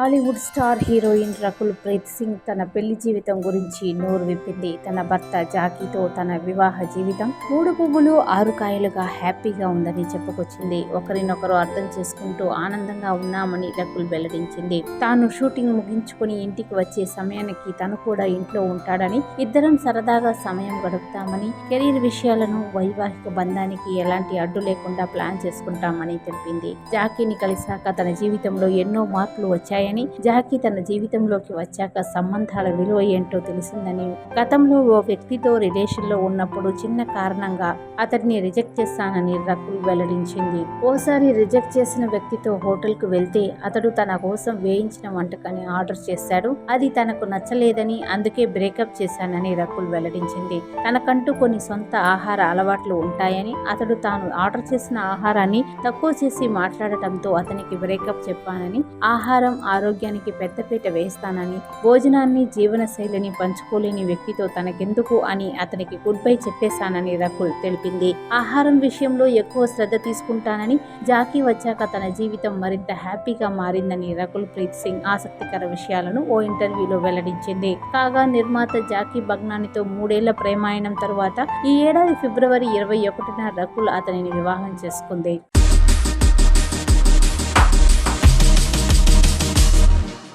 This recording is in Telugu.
Tollywood star heroine Rakul Preet Singh తన పెళ్ళి జీవితం గురించి నోరు విప్పింది. తన భర్త జాకీతో తన వివాహ జీవితం మూడు పువ్వులు ఆరు కాయలుగా హ్యాపీగా ఉందని చెప్పుకొచ్చింది. ఒకరినొకరు అర్థం చేసుకుంటూ ఆనందంగా ఉన్నామని రకుల్ వెల్లడించింది. తాను షూటింగ్ ముగించుకుని ఇంటికి వచ్చే సమయానికి తను కూడా ఇంట్లో ఉంటాడని ఇద్దరం సరదాగా సమయం గడుపుతామని కెరీర్ విషయాలను వైవాహిక బంధానికి ఎలాంటి అడ్డు లేకుండా ప్లాన్ చేసుకుంటామని తెలిపింది. జాకీని కలిశాక తన జీవితంలో ఎన్నో మార్పులు వచ్చాయని జాకీ తన జీవితంలోకి వచ్చాక సంబంధాల విలువ ఏంటో తెలిసిందని. గతంలో ఓ వ్యక్తితో రిలేషన్లో ఉన్నప్పుడు చిన్న కారణంగా అతడిని రిజెక్ట్ చేస్తానని రకుల్ వెల్లడించింది. ఓసారి రిజెక్ట్ చేసిన వ్యక్తితో హోటల్కు వెళ్తే అతడు తన కోసం వేయించిన వంటకాన్ని ఆర్డర్ చేశాడు. అది తనకు నచ్చలేదని అందుకే బ్రేకప్ చేశానని రకుల్ వెల్లడించింది. తనకంటూ కొన్ని సొంత ఆహార అలవాట్లు ఉంటాయని అతడు తాను ఆర్డర్ చేసిన ఆహారాన్ని తక్కువ చేసి మాట్లాడటంతో అతనికి బ్రేకప్ చెప్పానని ఆహారం ఆరోగ్యానికి పెద్దపీట వేస్తానని భోజనాన్ని జీవన శైలిని పంచుకోలేని వ్యక్తితో తనకెందుకు అని అతనికి గుడ్ బై చెప్పేశానని రకుల్ తెలిపింది. ఆహారం విషయంలో ఎక్కువ శ్రద్ధ తీసుకుంటానని జాకీ వచ్చాక తన జీవితం మరింత హ్యాపీగా మారిందని రకుల్ ప్రీత్ సింగ్ ఆసక్తికర విషయాలను ఓ ఇంటర్వ్యూలో వెల్లడించింది. కాగా నిర్మాత జాకీ భగ్నానితో మూడేళ్ళ ప్రేమాయణం తరువాత ఈ ఏడాది ఫిబ్రవరి ఇరవై ఒకటిన రకుల్ అతనిని వివాహం చేసుకుంది.